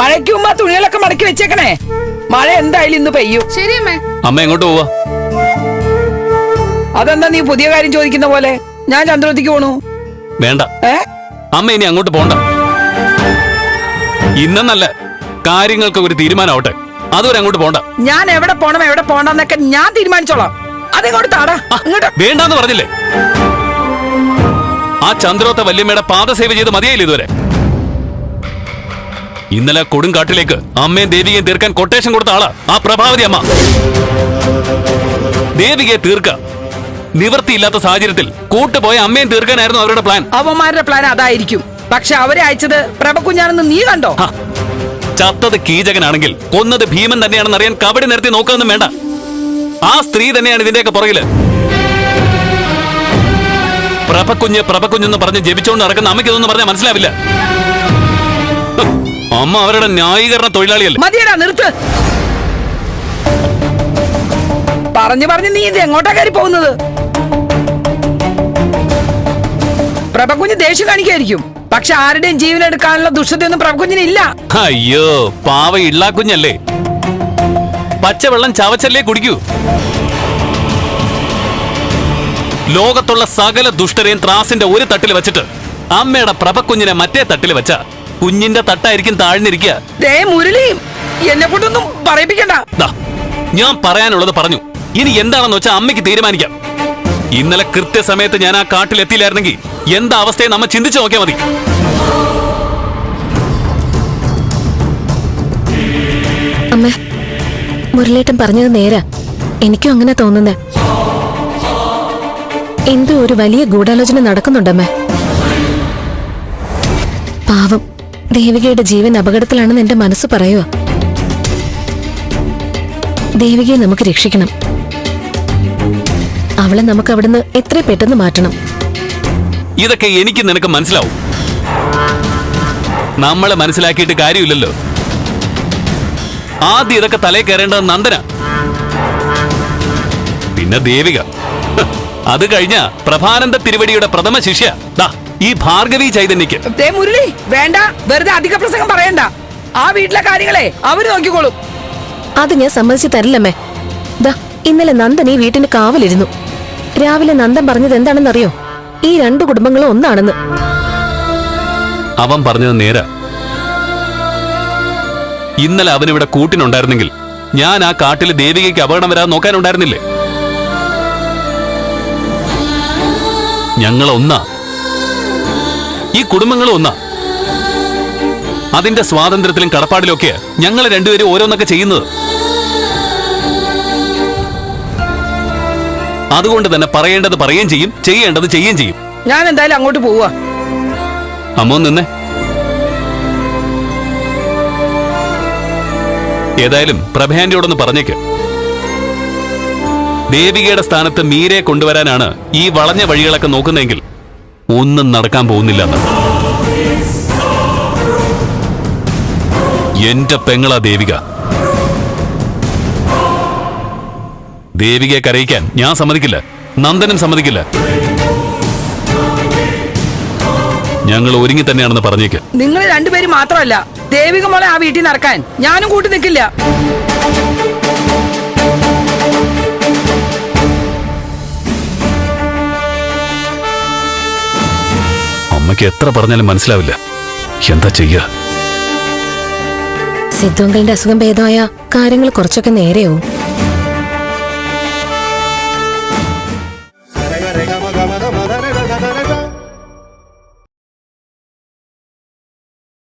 മഴയ്ക്ക് മുമ്പ് ആ തുണികളൊക്കെ മടക്കി വെച്ചേക്കണേ. മഴ എന്തായാലും ഇന്ന് പെയ്യും. ശരി അമ്മേ. അമ്മ എങ്ങോട്ട് പോവാ? അതെന്താ നീ പുതിയ കാര്യം ചോദിക്കുന്ന പോലെ? ഞാൻ ചന്ദ്രവതിക്ക് പോണു. വേണ്ട. ഏ? അമ്മ ഇനി അങ്ങോട്ട് പോണ്ട. ഇന്നെന്നല്ല കാര്യങ്ങൾക്ക് ഒരു തീരുമാനമാവട്ടെ. അതുവരെ അങ്ങോട്ട് പോണ്ട. ഞാൻ എവിടെ പോണം എവിടെ പോണ്ടെന്നൊക്കെ ഞാൻ തീരുമാനിച്ചോളാം. അതിങ്ങോട്ട് താടാ. അങ്ങോട്ട് വേണ്ടാന്ന് പറഞ്ഞില്ലേ? ആ ചന്ദ്രോത്ത വല്യമ്മയുടെ പാദസേവ ചെയ്ത് മതിയായില്ല ഇതുവരെ? ഇന്നലെ കൊടുങ്കാട്ടിലേക്ക് അമ്മയും ദേവികയും തീർക്കാൻ കൊട്ടേഷൻ കൊടുത്ത ആളാ. ആ പ്രഭാവതി അമ്മ. ദേവികയെ തീർക്ക. നിവൃത്തിയില്ലാത്ത സാഹചര്യത്തിൽ കൂട്ടുപോയ അമ്മയും തീർക്കാനായിരുന്നു അവരുടെ പ്ലാൻ അവന്മാരുടെ പ്ലാൻ അതായിരിക്കും. പക്ഷെ അവരെ അയച്ചത് പ്രഭകുഞ്ഞാണെന്ന് നീ കണ്ടോ? ചത്തത് കീചകനാണെങ്കിൽ കൊന്നത് ഭീമൻ തന്നെയാണെന്ന് അറിയാൻ കബഡി നിർത്തി നോക്കാനൊന്നും വേണ്ട. ആ സ്ത്രീ തന്നെയാണ് ഇതിന്റെയൊക്കെ പുറകിൽ. പ്രഭക്കുഞ്ഞ് പ്രഭക്കുഞ്ഞെന്ന് പറഞ്ഞ് ജപിച്ചോണ്ട് നടക്കുന്ന അമ്മയ്ക്ക് ഇതൊന്നും പറഞ്ഞാൽ മനസ്സിലാവില്ല. അമ്മ അവരുടെ ന്യായീകരണ തൊഴിലാളിയല്ലേ? മതിയടാ നിർത്ത്. പറഞ്ഞു പറഞ്ഞു നീ ഇത് എങ്ങോട്ടാ കയറി പോകുന്നത്? പ്രഭകുഞ്ഞ് ദേഷ്യം കാണിക്കായിരിക്കും. പക്ഷെ ആരുടെയും ജീവൻ എടുക്കാനുള്ള ദുഷ്ടതയൊന്നും പ്രഭകുഞ്ഞിന് ഇല്ല. അയ്യോ പാവ ഇള്ളാക്കുഞ്ഞല്ലേ? പച്ചവെള്ളം ചവച്ചല്ലേ കുടിക്കൂ? ലോകത്തുള്ള സകല ദുഷ്ടരെയും ത്രാസിന്റെ ഒരു തട്ടിൽ വെച്ചിട്ട് അമ്മയുടെ പ്രഭക്കുഞ്ഞിനെ മറ്റേ തട്ടിൽ വെച്ച കുഞ്ഞിന്റെ തട്ടായിരിക്കും താഴ്ന്നിരിക്കുക. ദേ മുരളി എന്നെ കൊണ്ടൊന്നും പറയിപ്പിക്കണ്ട. ദാ, ഞാൻ പറയാനുള്ളത് പറഞ്ഞു. ഇനി എന്താണെന്ന് വെച്ചാൽ അമ്മയ്ക്ക് തീരുമാനിക്കാം. ഇന്നലെ കൃത്യസമയത്ത് ഞാൻ ആ കാട്ടിൽ എത്തിയില്ലായിരുന്നെങ്കിൽ എന്താ അവസ്ഥയെ നമ്മ ചിന്തിച്ചു നോക്കിയാൽ മതി. അമ്മ മുരളേട്ടൻ പറഞ്ഞത് നേരാ. എനിക്കും അങ്ങനെ തോന്നുന്നേ. എന്തോ ഒരു വലിയ ഗൂഢാലോചന നടക്കുന്നുണ്ടമ്മേ പാവം. ദേവികയുടെ ജീവൻ അപകടത്തിലാണെന്ന് എന്റെ മനസ്സ് പറയുക ദേവികയെ നമുക്ക് രക്ഷിക്കണം. അവളെ നമുക്ക് അവിടുന്ന് എത്ര പെട്ടെന്ന് മാറ്റണം. ഇതൊക്കെ എനിക്ക് നിനക്ക് മനസ്സിലാവും. നമ്മളെ മനസ്സിലാക്കിയിട്ട് കാര്യമില്ലല്ലോ. ആദ്യം ഇതൊക്കെ തലേ കയറേണ്ടത് നന്ദന. പിന്നെ ദേവിക. അത് കഴിഞ്ഞ പ്രഭാനന്ദ തിരുവടിയുടെ പ്രഥമ ശിഷ്യ. ദാ ഈ ഭാർഗവി ചൈതന്യക്ക് ദേ മുരളി വേണ്ട. വെറുതെ അധിക പ്രസംഗം പറയണ്ട. ആ വീട്ടിലെ കാര്യങ്ങളെ അവർ നോക്കിക്കോളും. അത് ഞാൻ സമ്മതിച്ചു തരില്ലമ്മേ. ദാ ഇന്നലെ നന്ദൻ ഈ വീട്ടിന് കാവലിരുന്നു. രാവിലെ നന്ദൻ പറഞ്ഞത് എന്താണെന്നറിയോ? ഈ രണ്ടു കുടുംബങ്ങളും ഒന്നാണെന്ന്. അവൻ പറഞ്ഞത് നേരാ. ഇന്നലെ അവനിവിടെ കൂട്ടിനുണ്ടായിരുന്നെങ്കിൽ ഞാൻ ആ കാട്ടിൽ ദേവികയ്ക്ക് അപകടം വരാതെ നോക്കാനുണ്ടായിരുന്നില്ലേ? ഞങ്ങൾ ഒന്നാ ഈ കുടുംബങ്ങൾ ഒന്നാ. അതിന്റെ സ്വാതന്ത്ര്യത്തിലും കടപ്പാടിലും ഒക്കെ ഞങ്ങൾ രണ്ടുപേരും ഓരോന്നൊക്കെ ചെയ്യുന്നത്. അതുകൊണ്ട് തന്നെ പറയേണ്ടത് പറയുകയും ചെയ്യും ചെയ്യേണ്ടത് ചെയ്യുകയും ചെയ്യും. ഞാൻ എന്തായാലും അങ്ങോട്ട് പോവാ അമ്മോ നിന്നെ. ഏതായാലും പ്രഭയാന്റിയോടൊന്ന് പറഞ്ഞേക്ക്. ദേവികയുടെ സ്ഥാനത്ത് മീരയെ കൊണ്ടുവരാനാണ് ഈ വളഞ്ഞ വഴികളൊക്കെ നോക്കുന്നതെങ്കിൽ ഒന്നും നടക്കാൻ പോകുന്നില്ലെന്ന്. എന്റെ പെങ്ങളാ ദേവിക. ദേവികയെ കരയിക്കാൻ ഞാൻ സമ്മതിക്കില്ല. നന്ദനും സമ്മതിക്കില്ല. ഞങ്ങൾ ഒരുങ്ങി തന്നെയാണെന്ന് പറഞ്ഞേക്ക്. നിങ്ങൾ രണ്ടുപേരും മാത്രമല്ല ദേവിക മോളെ ആ വീട്ടിൽ നടക്കാൻ. ഞാനും കൂട്ടി നിൽക്കില്ല. അമ്മയ്ക്ക് എത്ര പറഞ്ഞാലും മനസ്സിലാവില്ല. എന്താ ചെയ്യുക സിദ്ധുങ്കളുടെ അസുഖം ഭേദമായ കാര്യങ്ങൾ കുറച്ചൊക്കെ നേരെയാവും.